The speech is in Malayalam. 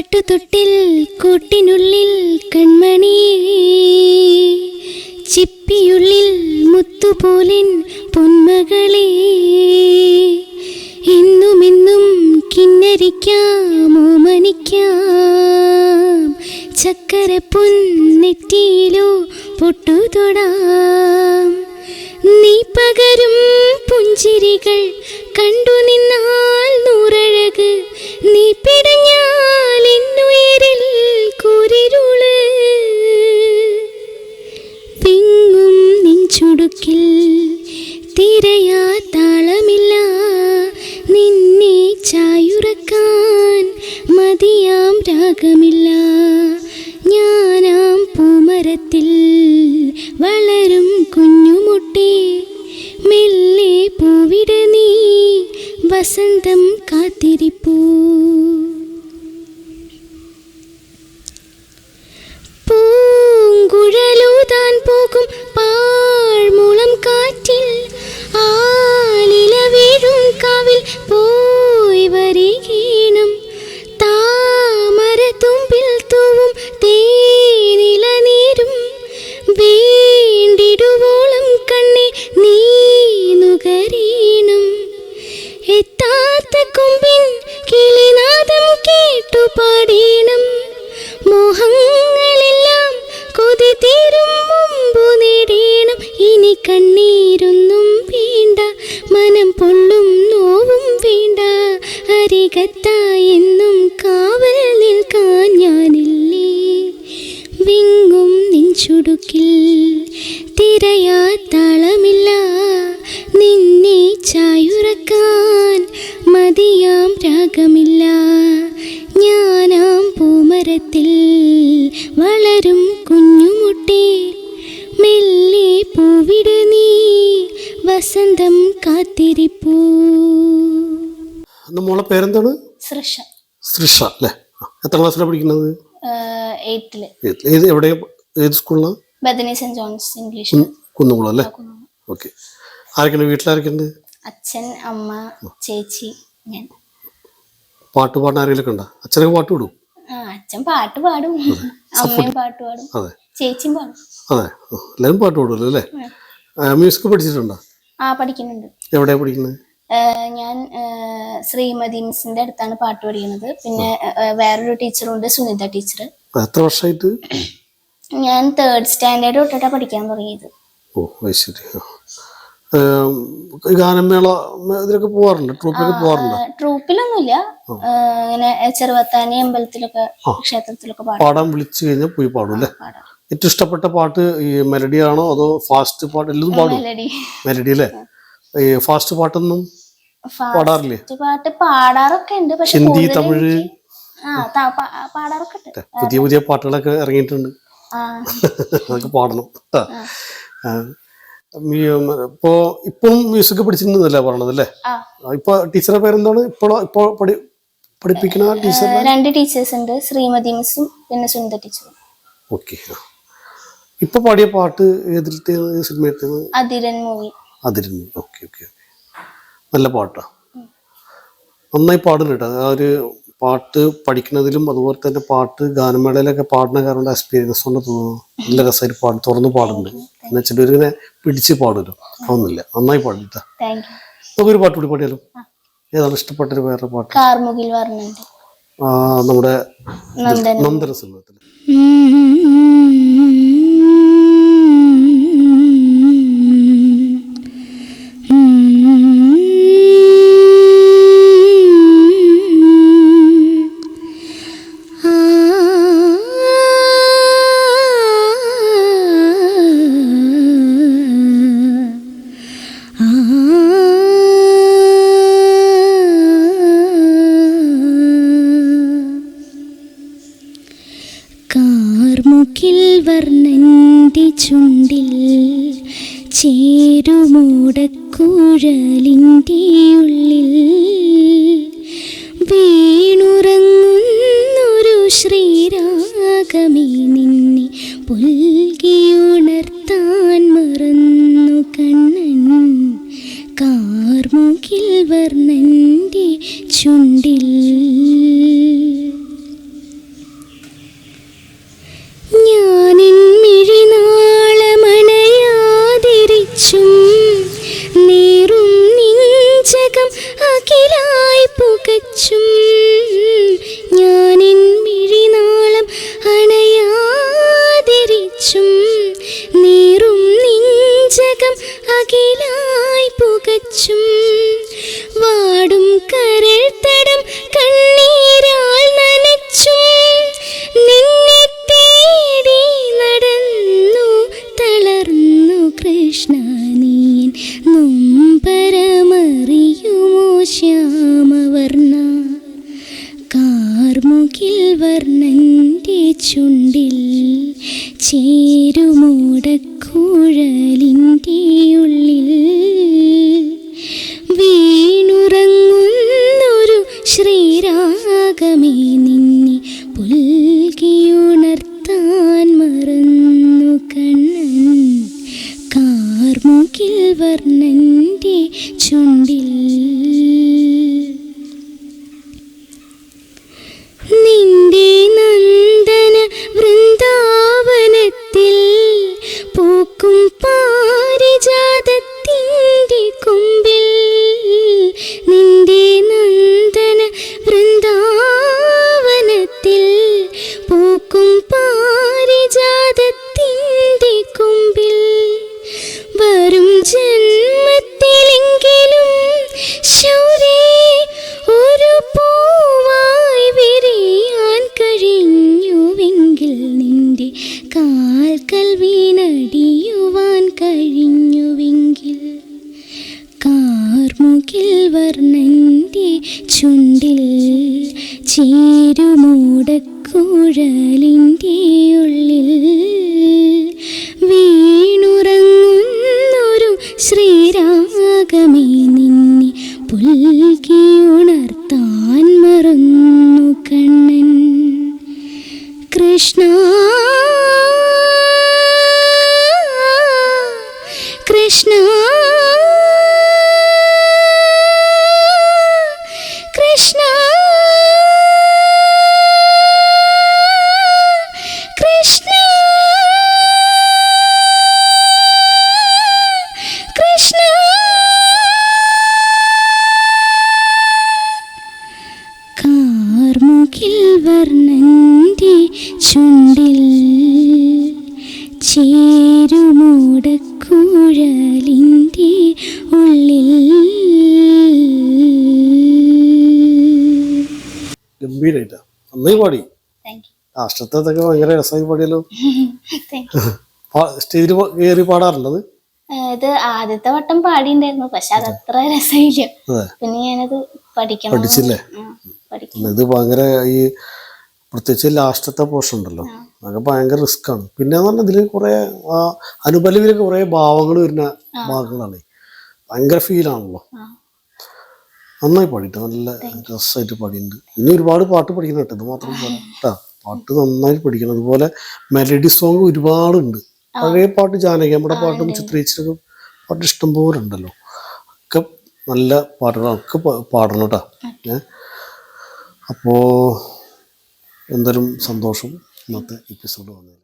പാട്ടുതൊട്ടിൽ കൂട്ടിനുള്ളിൽ കൺമണി. ചിപ്പിയുള്ളിൽ മുത്തുപോലിൻ പൊന്മകളെ. എന്നുമെന്നും കിന്നരിക്കാം ഓമനിക്കാം. ചക്കര പൊന്നെറ്റിയിലോ പൊട്ടുതൊടാം. നീ പകരും പുഞ്ചിരികൾ രാഗമില്ല ഞാനാം പൂമരത്തിൽ വളരും കുഞ്ഞുമുട്ടി. മെല്ലെ പൂവിട നീ വസന്തം കാത്തിരിപ്പൂ കണ്ണീരൊന്നും വേണ്ട മനം പൊള്ളും നോവും വേണ്ട. അരികത്ത എന്നും കാവൽ നിൽക്കാൻ ഞാനില്ലേ? വിങ്ങും നെഞ്ചുടുക്കിൽ തിരയാ താളമില്ല വസന്തം കാത്തിരിപ്പൂ. മോളെ പേരെന്താണ്? സൃഷ സൃഷ അല്ലേ? എത്ര ക്ലാസ്സിലാണ് പഠിക്കുന്നത്? ഏത് എവിടെ ഏത് സ്കൂളിലാണ് Bethany saint John's English. Kunnamkulam അല്ലേ? ഓക്കെ. ആരൊക്കെയുണ്ട്? വീട്ടിലാരൊക്കെയുണ്ട്? അച്ഛൻ അമ്മ ചേച്ചി ഞാൻ. പാട്ട് പാടാൻ ആരെങ്കിലും ഉണ്ടോ? അച്ഛനൊക്കെ പാട്ട് വിടും അച്ഛൻ പാട്ട് പാടും. അമ്മയും പാട്ട് പാടും. അതെ. ചേച്ചിയും പാടും. അതെ. എല്ലാവരും പാട്ട് പാടുമല്ലോ അല്ലേ? മ്യൂസിക് പഠിച്ചിട്ടുണ്ടോ? ആ പഠിക്കുന്നുണ്ട്. എവിടെ പഠിക്കുന്നത്? ഞാൻ ശ്രീമതി മിസ്സിന്റെ അടുത്താണ് പാട്ട് പഠിക്കുന്നത്. പിന്നെ വേറൊരു ടീച്ചറുണ്ട് സുനിത ടീച്ചർ എത്ര വർഷമായിട്ട് ഞാൻ തേർഡ് സ്റ്റാൻഡേർഡ് തൊട്ടിട്ടാണ് പഠിക്കാൻ തുടങ്ങിയത്. ഓ ശരി. ഗാനമേള ഇതിലൊക്കെ പോവാറുണ്ട്? ട്രൂപ്പിലൊക്കെ പോവാറുണ്ട്? ട്രൂപ്പിലൊന്നുമില്ല. ഇങ്ങനെ ചെറുവത്താനി അമ്പലത്തിലൊക്കെ ക്ഷേത്രത്തിലൊക്കെ പാടും. പാടാൻ വിളിച്ചു കഴിഞ്ഞാൽ പോയി പാടും അല്ലേ? ഏറ്റവും ഇഷ്ടപ്പെട്ട പാട്ട് ഈ മെലഡി ആണോ അതോ ഫാസ്റ്റ് പാട്ട്? എല്ലാം പാടും? മെലഡി അല്ലേ? ഈ ഫാസ്റ്റ് പാട്ടൊന്നും പാടാറില്ലേ? പാട്ട് പാടാറൊക്കെ ഉണ്ട് പക്ഷെ ഹിന്ദി തമിഴ്. പാടാറൊക്കെ ഉണ്ട്. പുതിയ പുതിയ പാട്ടുകളൊക്കെ ഇറങ്ങിയിട്ടുണ്ട്. അതൊക്കെ പാടണം. ഇപ്പോ ഇപ്പോഴും മ്യൂസിക് പഠിച്ചിട്ടുണ്ടെന്നല്ലേ പറഞ്ഞത് അല്ലേ? ആ. ആ, ഇപ്പൊ ടീച്ചറുടെ പേരെന്താണ്? ഇപ്പോഴോ ഇപ്പോ പഠി പഠിപ്പിക്കുന്ന ടീച്ചർ രണ്ട് ടീച്ചേഴ്സ് ഉണ്ട് ശ്രീമതി മിസ്സും പിന്നെ സുനിത ടീച്ചറും. ഓക്കെ ഇപ്പൊ പാടിയ പാട്ട് ഏതിലത്തെ Athiran movie. Athiran okay okay. നല്ല പാട്ടാ. നന്നായി പാടും കേട്ടോ. ആ ഒരു പാട്ട് പഠിക്കുന്നതിലും അതുപോലെ തന്നെ പാട്ട് ഗാനമേളയിലൊക്കെ പാടുന്ന കാരണം എക്സ്പീരിയൻസ് കൊണ്ട് തോന്നുന്നു. നല്ല രസമായിട്ട് പാടും തുറന്ന് പാടുന്നുണ്ട്. എന്നു വെച്ചിട്ട് ഇങ്ങനെ പിടിച്ച് പാടുമല്ലോ. അതൊന്നുമില്ല. നന്നായി പാടിട്ടാ നമുക്കൊരു പാട്ട് കൂടി പാടിയാലോ? ഏതാണ് ഇഷ്ടപ്പെട്ട ഒരു വേറെ പാട്ട്? കാർമുകിൽ വർണന്റെ. നമ്മുടെ നന്ദന സിനിമത്തിൽ ചേരുമൂടക്കുഴലിന്റെ ഉള്ളിൽ വീണുറങ്ങുന്നൊരു ശ്രീരാഗമേ നിന്നെ പുൽകിയുണർത്താൻ മറന്നു കണ്ണൻ. കാർമുകിൽ വർണന്റെ ചുണ്ടിൽ ചുണ്ടിൽ ചേരുമൂടക്കുഴലിന്റെ ഉള്ളിൽ വീണുറങ്ങുന്നൊരു ശ്രീരാഗമേ നിന്നെ പുൽകിയുണർത്താൻ മറന്നു കണ്ണൻ. കാർമുകിൽ വർണന്റെ ചുണ്ടിൽ Cool. കാർമുകിൽ വർണന്റെ ചുണ്ടിൽ ചേരുമൂടക്കുഴലിന്റെ ഉള്ളിൽ വീണുറങ്ങുന്നൊരു ശ്രീരാഗമേ നിന്നെ പുൽകിയുണർത്താൻ മറന്നു കണ്ണൻ. കൃഷ്ണ കൃഷ്ണ. വർണന്റെ ചുണ്ടിൽ ചേരുമൂടക്കുഴലിന്റെ ഉള്ളിൽ. ഗംഭീരായിട്ടാ. നന്നായി പാടി. ആ രാഷ്ട്രത്തൊക്കെ ഭയങ്കര രസമായി പാടിയല്ലോ. സ്റ്റേജിൽ കയറി പാടാറുള്ളത് ഇത് ആദ്യത്തെ വട്ടം പാടിണ്ടായിരുന്നു പക്ഷെ അത് അത്ര രസമില്ല. പിന്നെ ഞാനത് പഠിക്കണം. പഠിച്ചില്ലേ? ഇത് ഭയങ്കര ഈ പ്രത്യേകിച്ച് ലാസ്റ്റത്തെ പോർഷൻ ഉണ്ടല്ലോ. അതൊക്കെ ഭയങ്കര റിസ്ക് ആണ്. പിന്നെ എന്ന് പറഞ്ഞാൽ ഇതിൽ കുറെ ആ അനുപലവിലൊക്കെ കുറെ ഭാവങ്ങൾ വരുന്ന ഭാഗങ്ങളാണ്. ഭയങ്കര ഫീലാണല്ലോ. നന്നായി പാടിയിട്ട് നല്ല രസമായിട്ട് പാടിയിട്ടുണ്ട്. ഇനി ഒരുപാട് പാട്ട് പഠിക്കണം കേട്ടോ. ഇത് മാത്രം കേട്ടാ പാട്ട് നന്നായി പഠിക്കണം. അതുപോലെ മെലഡി സോങ് ഒരുപാടുണ്ട്. പഴയ പാട്ട് ജാനകി നമ്മുടെ പാട്ടും ചിത്രീച്ചൊക്കെ പാട്ട് ഇഷ്ടം പോലെ ഉണ്ടല്ലോ. ഒക്കെ നല്ല പാട്ടുകളൊക്കെ പാടണം കേട്ടോ ഏഹ് അപ്പോൾ എന്തായാലും സന്തോഷം ഇന്നത്തെ എപ്പിസോഡ് വന്നത്